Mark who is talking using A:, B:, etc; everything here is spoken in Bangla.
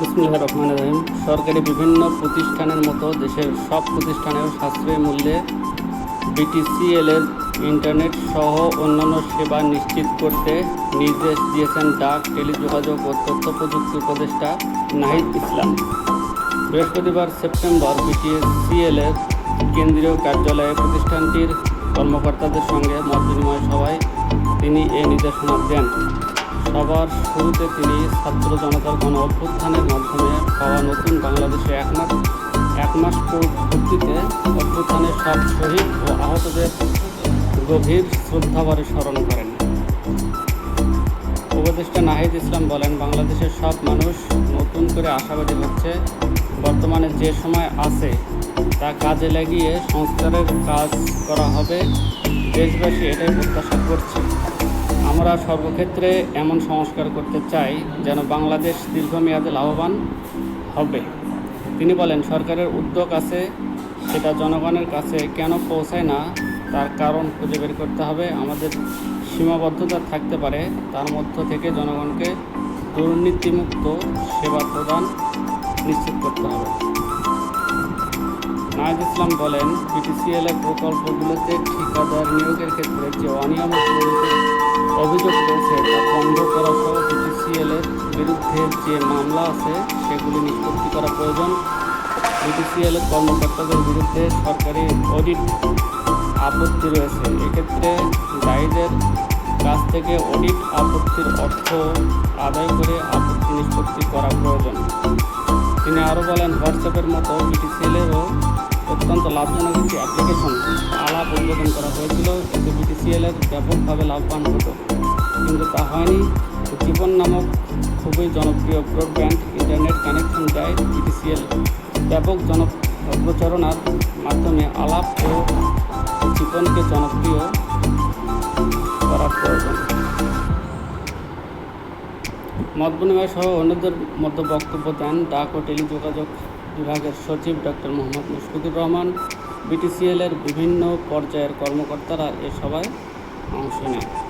A: বিসমুল্লাহ রহমান রহিম। সরকারি বিভিন্ন প্রতিষ্ঠানের মতো দেশের সব প্রতিষ্ঠানেও সাশ্রয়ী মূল্যে বিটিসিএল এর ইন্টারনেট সহ অন্যান্য সেবা নিশ্চিত করতে নির্দেশ দিয়েছেন ডাক, টেলিযোগাযোগ ও তথ্য প্রযুক্তি উপদেষ্টা নাহিদ ইসলাম। বৃহস্পতিবার সেপ্টেম্বর বিটিসিএল এর কেন্দ্রীয় কার্যালয়ে প্রতিষ্ঠানটির কর্মকর্তাদের সঙ্গে মত বিনিময় সভায় তিনি এ নির্দেশনা দেন। সবার শুরুতে তিনি ছাত্র জনতার গণ অভ্যুত্থানের মাধ্যমে পাওয়া নতুন বাংলাদেশে এক মাস এক মাস পূর্তিতে অভ্যুত্থানের সব শহীদ ও আহতদের গভীর শ্রদ্ধাভরে স্মরণ করেন। উপদেষ্টা নাহিদ ইসলাম বলেন, বাংলাদেশের সব মানুষ নতুন করে আশাবাদী হচ্ছে বর্তমানে যে সময় আছে তা কাজে লাগিয়ে সংস্কারের কাজ করা হবে। দেশবাসী এটাই প্রত্যাশা করছে। আমরা সর্বক্ষেত্রে এমন সংস্কার করতে চাই যেন বাংলাদেশ দীর্ঘমেয়াদে লাভবান হবে। তিনি বলেন, সরকারের উদ্যোগ আছে, সেটা জনগণের কাছে কেন পৌঁছায় না, তার কারণ খুঁজে বের করতে হবে। আমাদের সীমাবদ্ধতা থাকতে পারে, তার মধ্য থেকে জনগণকে দুর্নীতিমুক্ত সেবা প্রদান নিশ্চিত করতে হবে। নাহিদ ইসলাম বলেন বিটিসিএল এর প্রকল্পগুলোতে ঠিকাদার নিয়োগের ক্ষেত্রে যে অনিয়মিত অভিযোগ রয়েছে তা বন্ধ করা সহ বিটিসিএল এর বিরুদ্ধে যে মামলা আছে, সেগুলি নিষ্পত্তি করা প্রয়োজন। বিটিসিএল কর্মকর্তাদের বিরুদ্ধে সরকারি অডিট আপত্তি রয়েছে। এক্ষেত্রে দায়ীদের কাছ থেকে অডিট আপত্তির অর্থ আদায় করে আপত্তি নিষ্পত্তি করা প্রয়োজন। তিনি আরও বলেন, হোয়াটসঅ্যাপের মতো বিটিসিএলেরও অত্যন্ত লাভজনক একটি অ্যাপ্লিকেশন আলাপ উদ্বোধন করা হয়েছিল। এতে বিটিসিএলের ব্যাপকভাবে লাভবান হতো। কিন্তু তা হয়নি। জীবন নামক খুবই জনপ্রিয় ব্রডব্যান্ড ইন্টারনেট কানেকশন দেয় বিটিসিএল ব্যাপক জন প্রচারণার মাধ্যমে আলাপ ও জীবনকে জনপ্রিয় করার প্রয়োজন। মত বিনিময় সহ অন্যদের মধ্যে বক্তব্য দেন ডাক ও টেলিযোগাযোগ বিভাগের সচিব ডক্টর মোহাম্মদ মুশফিকুর রহমান বিটিসিএলের বিভিন্ন পর্যায়ের কর্মকর্তারা এ সভায় অংশ নেন।